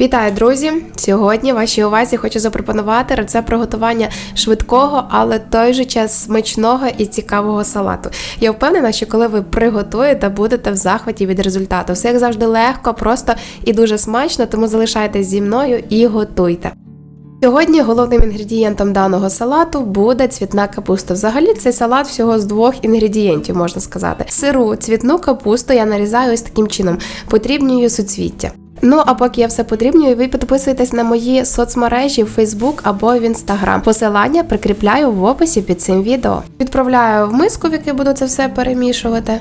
Вітаю, друзі! Сьогодні вашій увазі хочу запропонувати рецепт приготування швидкого, але той же час смачного і цікавого салату. Я впевнена, що коли ви приготуєте, будете в захваті від результату. Все як завжди легко, просто і дуже смачно, тому залишайтесь зі мною і готуйте. Сьогодні головним інгредієнтом даного салату буде цвітна капуста. Взагалі цей салат всього з двох інгредієнтів, можна сказати. Сиру цвітну капусту я нарізаю ось таким чином, потрібнюю суцвіття. Ну а поки я все потрібнюю, ви підписуєтесь на мої соцмережі в Facebook або в Instagram. Посилання прикріпляю в описі під цим відео. Відправляю в миску, в якій буду це все перемішувати.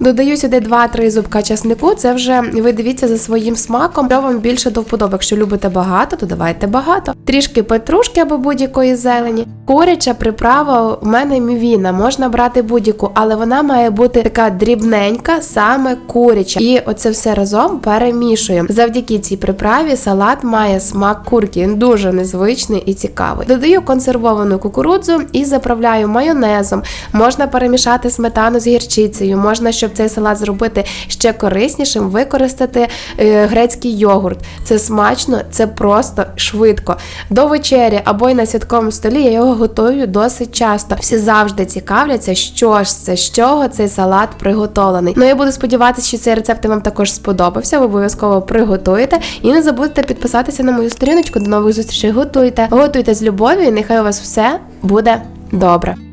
Додаю сюди 2-3 зубка часнику. Це вже ви дивіться за своїм смаком. Що вам більше до вподоби. Якщо любите багато, то давайте багато. Трішки петрушки або будь-якої зелені. Куряча приправа у мене мівіна. Можна брати будь-яку, але вона має бути така дрібненька, саме куряча. І оце все разом перемішуємо. Завдяки цій приправі салат має смак курки. Він дуже незвичний і цікавий. Додаю консервовану кукурудзу і заправляю майонезом. Можна перемішати сметану з гірчицею, можна, щоб цей салат зробити ще кориснішим, використати е, грецький йогурт. Це смачно, це просто швидко. До вечері або й на святковому столі я його готую досить часто. Всі завжди цікавляться, що ж це, з чого цей салат приготовлений. Ну я буду сподіватися, що цей рецепт вам також сподобався. Ви обов'язково приготуєте. І не забудьте підписатися на мою сторіночку. До нових зустрічей. Готуйте, готуйте з любов'ю, і нехай у вас все буде добре.